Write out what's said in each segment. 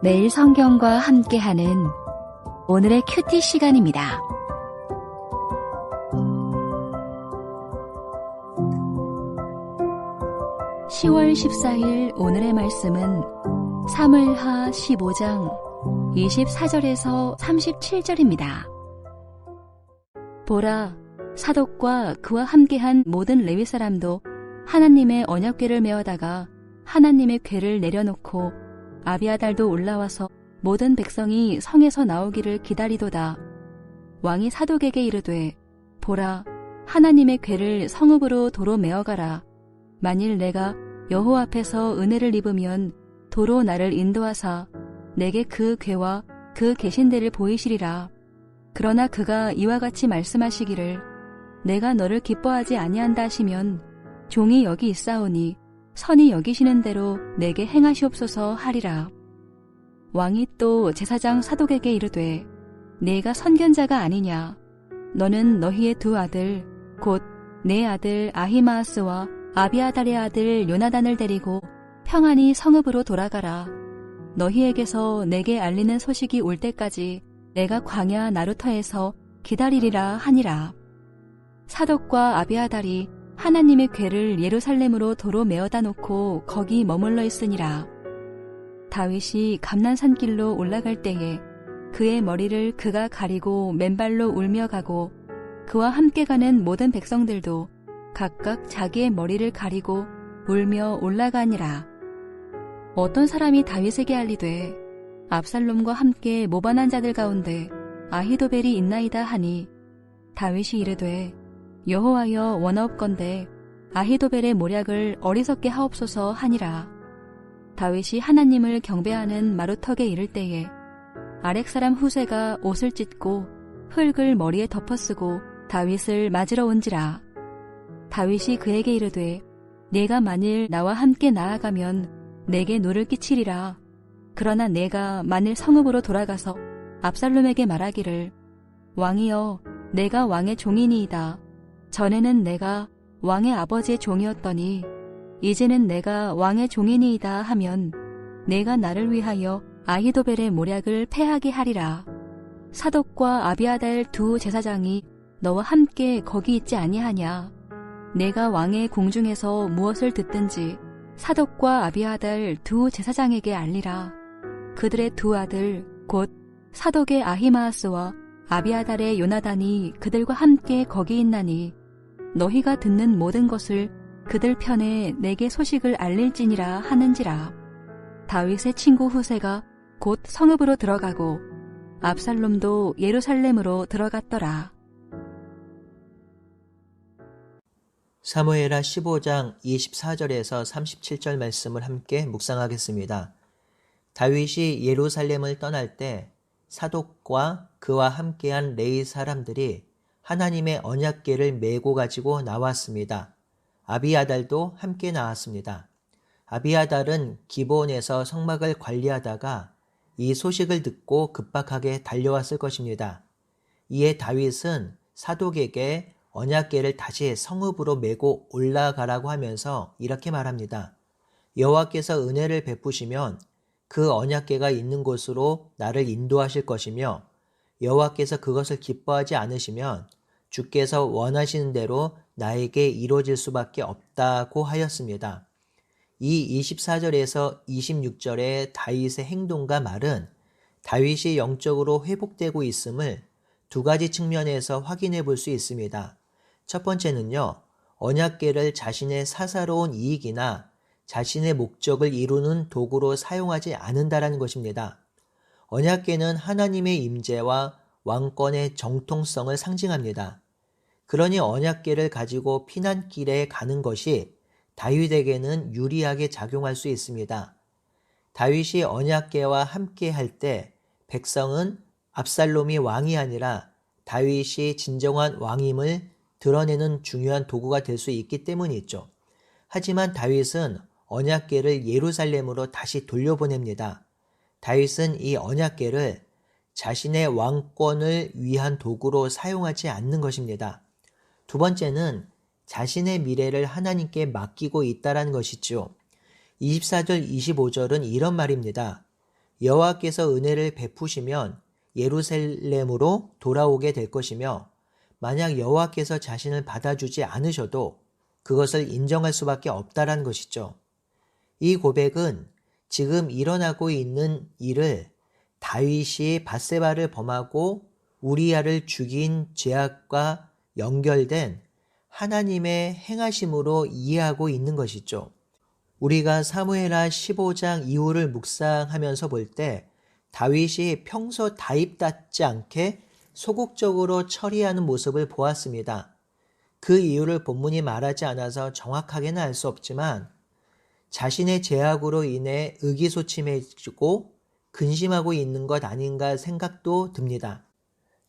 매일 성경과 함께하는 오늘의 큐티 시간입니다. (10월 14일) 오늘의 말씀은 사물하 15장 24절에서 37절입니다. 보라 사독과 그와 함께한 모든 레위 사람도 하나님의 언약궤를 메어다가 하나님의 궤를 내려놓고 아비아달도 올라와서 모든 백성이 성에서 나오기를 기다리도다. 왕이 사독에게 이르되 보라 하나님의 궤를 성읍으로 도로 메어가라. 만일 내가 여호 앞에서 은혜를 입으면 도로 나를 인도하사 내게 그 궤와 그 계신대를 보이시리라. 그러나 그가 이와 같이 말씀하시기를 내가 너를 기뻐하지 아니한다 하시면 종이 여기 있사오니 선이 여기시는 대로 내게 행하시옵소서 하리라. 왕이 또 제사장 사독에게 이르되 내가 선견자가 아니냐 너는 너희의 두 아들 곧 내 아들 아히마아스와 아비아달의 아들 요나단을 데리고 평안히 성읍으로 돌아가라. 너희에게서 내게 알리는 소식이 올 때까지 내가 광야 나루터에서 기다리리라 하니라. 사독과 아비아달이 하나님의 궤를 예루살렘으로 도로 메어다 놓고 거기 머물러 있으니라. 다윗이 감난산길로 올라갈 때에 그의 머리를 그가 가리고 맨발로 울며 가고 그와 함께 가는 모든 백성들도 각각 자기의 머리를 가리고 울며 올라가니라. 어떤 사람이 다윗에게 알리되 압살롬과 함께 모반한 자들 가운데 아히도벨이 있나이다 하니 다윗이 이르되 여호와여 원하옵건대 아히도벨의 모략을 어리석게 하옵소서 하니라. 다윗이 하나님을 경배하는 마루턱에 이를 때에 아렉 사람 후세가 옷을 찢고 흙을 머리에 덮어쓰고 다윗을 맞으러 온지라. 다윗이 그에게 이르되 내가 만일 나와 함께 나아가면 내게 노를 끼치리라. 그러나 내가 만일 성읍으로 돌아가서 압살롬에게 말하기를 왕이여 내가 왕의 종이니이다. 전에는 내가 왕의 아버지의 종이었더니 이제는 내가 왕의 종이니이다 하면 내가 나를 위하여 아히도벨의 모략을 패하게 하리라. 사독과 아비아달 두 제사장이 너와 함께 거기 있지 아니하냐. 내가 왕의 궁중에서 무엇을 듣든지 사독과 아비아달 두 제사장에게 알리라. 그들의 두 아들 곧 사독의 아히마아스와 아비아달의 요나단이 그들과 함께 거기 있나니 너희가 듣는 모든 것을 그들 편에 내게 소식을 알릴지니라 하는지라. 다윗의 친구 후세가 곧 성읍으로 들어가고 압살롬도 예루살렘으로 들어갔더라. 사무엘하 15장 24절에서 37절 말씀을 함께 묵상하겠습니다. 다윗이 예루살렘을 떠날 때 사독과 그와 함께한 레이 사람들이 하나님의 언약궤를 메고 가지고 나왔습니다. 아비아달도 함께 나왔습니다. 아비아달은 기본에서 성막을 관리하다가 이 소식을 듣고 급박하게 달려왔을 것입니다. 이에 다윗은 사독에게 언약궤를 다시 성읍으로 메고 올라가라고 하면서 이렇게 말합니다. 여호와께서 은혜를 베푸시면 그 언약궤가 있는 곳으로 나를 인도하실 것이며 여호와께서 그것을 기뻐하지 않으시면 주께서 원하시는 대로 나에게 이루어질 수밖에 없다고 하였습니다. 이 24절에서 26절의 다윗의 행동과 말은 다윗이 영적으로 회복되고 있음을 두 가지 측면에서 확인해 볼 수 있습니다. 첫 번째는요, 언약계를 자신의 사사로운 이익이나 자신의 목적을 이루는 도구로 사용하지 않는다라는 것입니다. 언약계는 하나님의 임재와 왕권의 정통성을 상징합니다. 그러니 언약계를 가지고 피난길에 가는 것이 다윗에게는 유리하게 작용할 수 있습니다. 다윗이 언약계와 함께 할 때 백성은 압살롬이 왕이 아니라 다윗이 진정한 왕임을 드러내는 중요한 도구가 될 수 있기 때문이죠. 하지만 다윗은 언약계를 예루살렘으로 다시 돌려보냅니다. 다윗은 이 언약계를 자신의 왕권을 위한 도구로 사용하지 않는 것입니다. 두 번째는 자신의 미래를 하나님께 맡기고 있다라는 것이죠. 24절, 25절은 이런 말입니다. 여호와께서 은혜를 베푸시면 예루살렘으로 돌아오게 될 것이며 만약 여호와께서 자신을 받아주지 않으셔도 그것을 인정할 수밖에 없다란 것이죠. 이 고백은 지금 일어나고 있는 일을 다윗이 바세바를 범하고 우리야를 죽인 죄악과 연결된 하나님의 행하심으로 이해하고 있는 것이죠. 우리가 사무엘하 15장 이후를 묵상하면서 볼 때 다윗이 평소 다입닿지 않게 소극적으로 처리하는 모습을 보았습니다. 그 이유를 본문이 말하지 않아서 정확하게는 알 수 없지만 자신의 죄악으로 인해 의기소침해지고 근심하고 있는 것 아닌가 생각도 듭니다.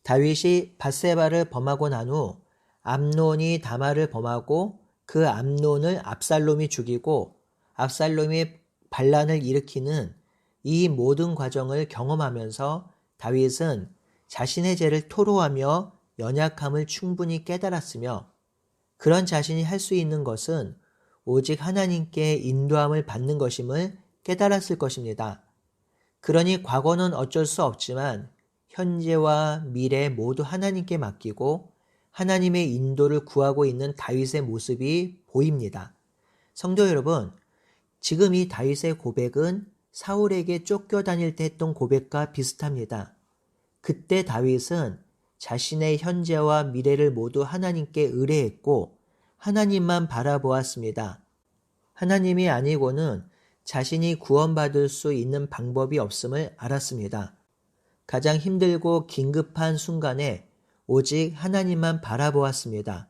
다윗이 바세바를 범하고 난 후 암론이 다마를 범하고 그 암론을 압살롬이 죽이고 압살롬이 반란을 일으키는 이 모든 과정을 경험하면서 다윗은 자신의 죄를 토로하며 연약함을 충분히 깨달았으며 그런 자신이 할 수 있는 것은 오직 하나님께 인도함을 받는 것임을 깨달았을 것입니다. 그러니 과거는 어쩔 수 없지만 현재와 미래 모두 하나님께 맡기고 하나님의 인도를 구하고 있는 다윗의 모습이 보입니다. 성도 여러분, 지금 이 다윗의 고백은 사울에게 쫓겨 다닐 때 했던 고백과 비슷합니다. 그때 다윗은 자신의 현재와 미래를 모두 하나님께 의뢰했고 하나님만 바라보았습니다. 하나님이 아니고는 자신이 구원받을 수 있는 방법이 없음을 알았습니다. 가장 힘들고 긴급한 순간에 오직 하나님만 바라보았습니다.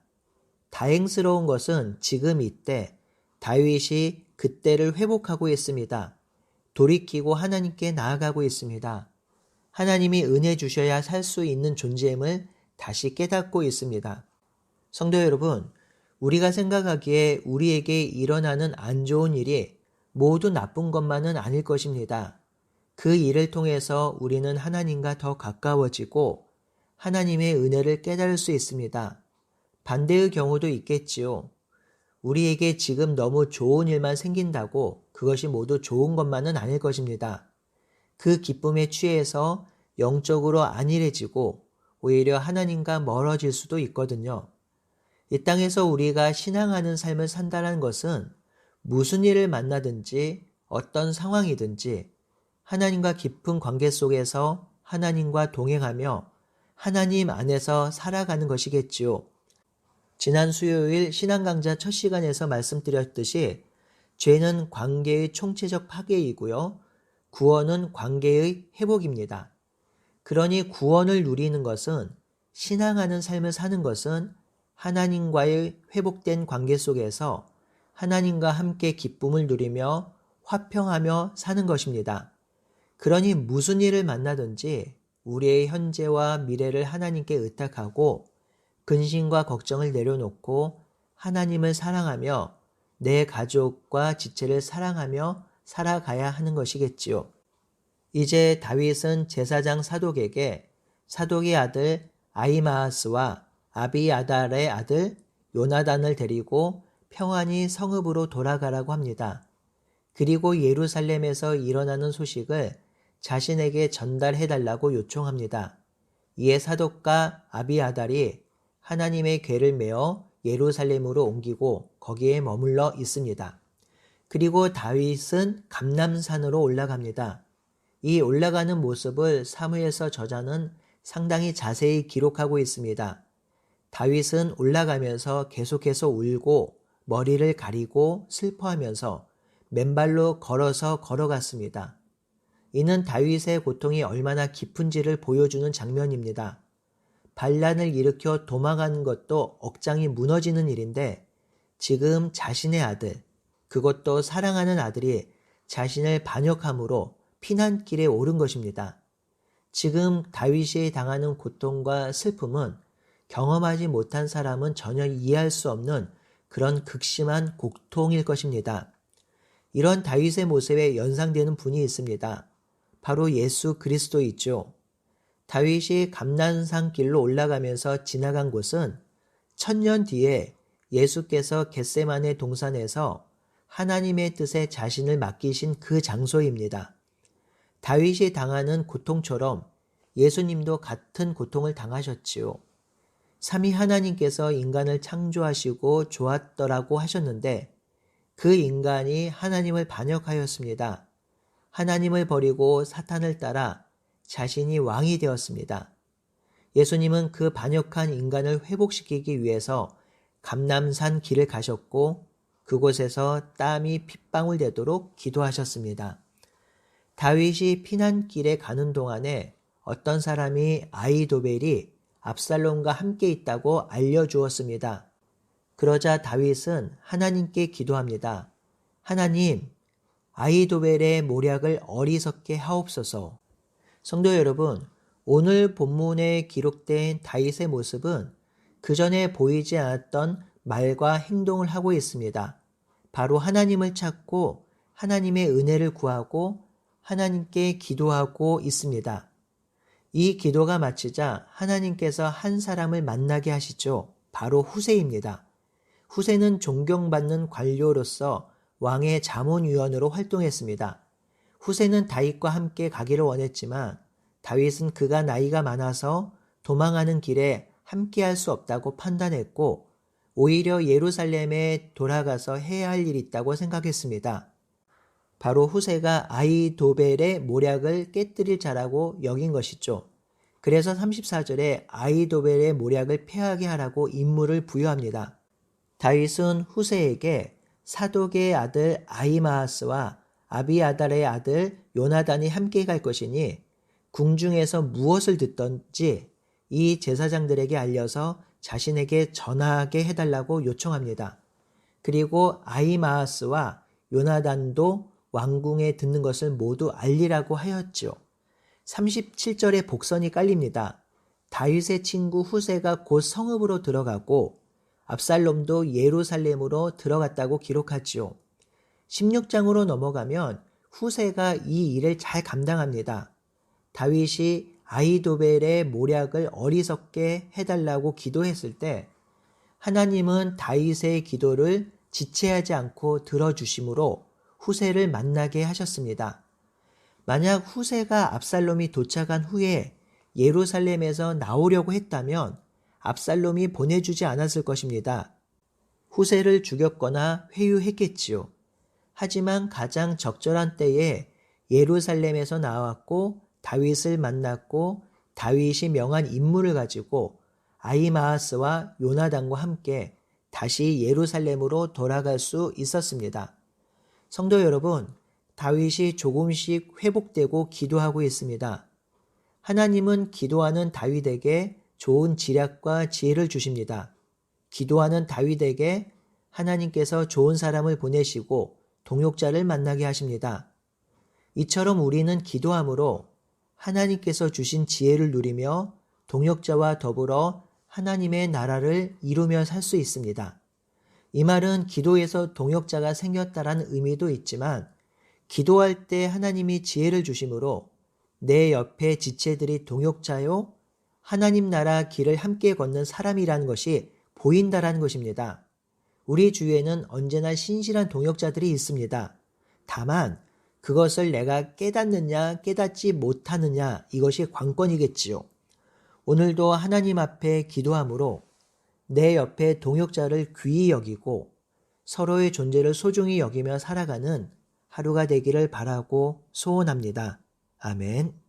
다행스러운 것은 지금 이때 다윗이 그때를 회복하고 있습니다. 돌이키고 하나님께 나아가고 있습니다. 하나님이 은혜 주셔야 살 수 있는 존재임을 다시 깨닫고 있습니다. 성도 여러분, 우리가 생각하기에 우리에게 일어나는 안 좋은 일이 모두 나쁜 것만은 아닐 것입니다. 그 일을 통해서 우리는 하나님과 더 가까워지고 하나님의 은혜를 깨달을 수 있습니다. 반대의 경우도 있겠지요. 우리에게 지금 너무 좋은 일만 생긴다고 그것이 모두 좋은 것만은 아닐 것입니다. 그 기쁨에 취해서 영적으로 안일해지고 오히려 하나님과 멀어질 수도 있거든요. 이 땅에서 우리가 신앙하는 삶을 산다는 것은 무슨 일을 만나든지 어떤 상황이든지 하나님과 깊은 관계 속에서 하나님과 동행하며 하나님 안에서 살아가는 것이겠지요. 지난 수요일 신앙강좌 첫 시간에서 말씀드렸듯이 죄는 관계의 총체적 파괴이고요. 구원은 관계의 회복입니다. 그러니 구원을 누리는 것은 신앙하는 삶을 사는 것은 하나님과의 회복된 관계 속에서 하나님과 함께 기쁨을 누리며 화평하며 사는 것입니다. 그러니 무슨 일을 만나든지 우리의 현재와 미래를 하나님께 의탁하고 근심과 걱정을 내려놓고 하나님을 사랑하며 내 가족과 지체를 사랑하며 살아가야 하는 것이겠지요. 이제 다윗은 제사장 사독에게 사독의 아들 아이마하스와 아비아달의 아들 요나단을 데리고 평안히 성읍으로 돌아가라고 합니다. 그리고 예루살렘에서 일어나는 소식을 자신에게 전달해 달라고 요청합니다. 이에 사독과 아비아달이 하나님의 괴를 메어 예루살렘으로 옮기고 거기에 머물러 있습니다. 그리고 다윗은 감남산으로 올라갑니다. 이 올라가는 모습을 사무에서 저자는 상당히 자세히 기록하고 있습니다. 다윗은 올라가면서 계속해서 울고 머리를 가리고 슬퍼하면서 맨발로 걸어서 걸어갔습니다. 이는 다윗의 고통이 얼마나 깊은지를 보여주는 장면입니다. 반란을 일으켜 도망가는 것도 억장이 무너지는 일인데 지금 자신의 아들, 그것도 사랑하는 아들이 자신을 반역함으로 피난길에 오른 것입니다. 지금 다윗이 당하는 고통과 슬픔은 경험하지 못한 사람은 전혀 이해할 수 없는 그런 극심한 고통일 것입니다. 이런 다윗의 모습에 연상되는 분이 있습니다. 바로 예수 그리스도이죠. 다윗이 감난산 길로 올라가면서 지나간 곳은 천년 뒤에 예수께서 겟세만의 동산에서 하나님의 뜻에 자신을 맡기신 그 장소입니다. 다윗이 당하는 고통처럼 예수님도 같은 고통을 당하셨지요. 삼위 하나님께서 인간을 창조하시고 좋았더라고 하셨는데 그 인간이 하나님을 반역하였습니다. 하나님을 버리고 사탄을 따라 자신이 왕이 되었습니다. 예수님은 그 반역한 인간을 회복시키기 위해서 감남산 길을 가셨고 그곳에서 땀이 핏방울 되도록 기도하셨습니다. 다윗이 피난길에 가는 동안에 어떤 사람이 아이도벨이 압살롬과 함께 있다고 알려주었습니다. 그러자 다윗은 하나님께 기도합니다. 하나님, 아이도벨의 모략을 어리석게 하옵소서. 성도 여러분, 오늘 본문에 기록된 다윗의 모습은 그 전에 보이지 않았던 말과 행동을 하고 있습니다. 바로 하나님을 찾고 하나님의 은혜를 구하고 하나님께 기도하고 있습니다. 이 기도가 마치자 하나님께서 한 사람을 만나게 하시죠. 바로 후세입니다. 후세는 존경받는 관료로서 왕의 자문위원으로 활동했습니다. 후세는 다윗과 함께 가기를 원했지만 다윗은 그가 나이가 많아서 도망하는 길에 함께 할 수 없다고 판단했고 오히려 예루살렘에 돌아가서 해야 할 일이 있다고 생각했습니다. 바로 후세가 아이도벨의 모략을 깨뜨릴 자라고 여긴 것이죠. 그래서 34절에 아이도벨의 모략을 패하게 하라고 임무를 부여합니다. 다윗은 후세에게 사독의 아들 아이마하스와 아비아달의 아들 요나단이 함께 갈 것이니 궁중에서 무엇을 듣던지 이 제사장들에게 알려서 자신에게 전하게 해달라고 요청합니다. 그리고 아이마하스와 요나단도 왕궁에 듣는 것을 모두 알리라고 하였지요. 37절에 복선이 깔립니다. 다윗의 친구 후세가 곧 성읍으로 들어가고 압살롬도 예루살렘으로 들어갔다고 기록하지요. 16장으로 넘어가면 후세가 이 일을 잘 감당합니다. 다윗이 아이도벨의 모략을 어리석게 해달라고 기도했을 때 하나님은 다윗의 기도를 지체하지 않고 들어주심으로 후세를 만나게 하셨습니다. 만약 후세가 압살롬이 도착한 후에 예루살렘에서 나오려고 했다면 압살롬이 보내주지 않았을 것입니다. 후세를 죽였거나 회유했겠지요. 하지만 가장 적절한 때에 예루살렘에서 나왔고 다윗을 만났고 다윗이 명한 임무를 가지고 아이마하스와 요나단과 함께 다시 예루살렘으로 돌아갈 수 있었습니다. 성도 여러분, 다윗이 조금씩 회복되고 기도하고 있습니다. 하나님은 기도하는 다윗에게 좋은 지략과 지혜를 주십니다. 기도하는 다윗에게 하나님께서 좋은 사람을 보내시고 동역자를 만나게 하십니다. 이처럼 우리는 기도함으로 하나님께서 주신 지혜를 누리며 동역자와 더불어 하나님의 나라를 이루며 살 수 있습니다. 이 말은 기도에서 동역자가 생겼다라는 의미도 있지만 기도할 때 하나님이 지혜를 주심으로 내 옆에 지체들이 동역자요 하나님 나라 길을 함께 걷는 사람이라는 것이 보인다라는 것입니다. 우리 주위에는 언제나 신실한 동역자들이 있습니다. 다만 그것을 내가 깨닫느냐 깨닫지 못하느냐 이것이 관건이겠지요. 오늘도 하나님 앞에 기도함으로 내 옆에 동역자를 귀히 여기고 서로의 존재를 소중히 여기며 살아가는 하루가 되기를 바라고 소원합니다. 아멘.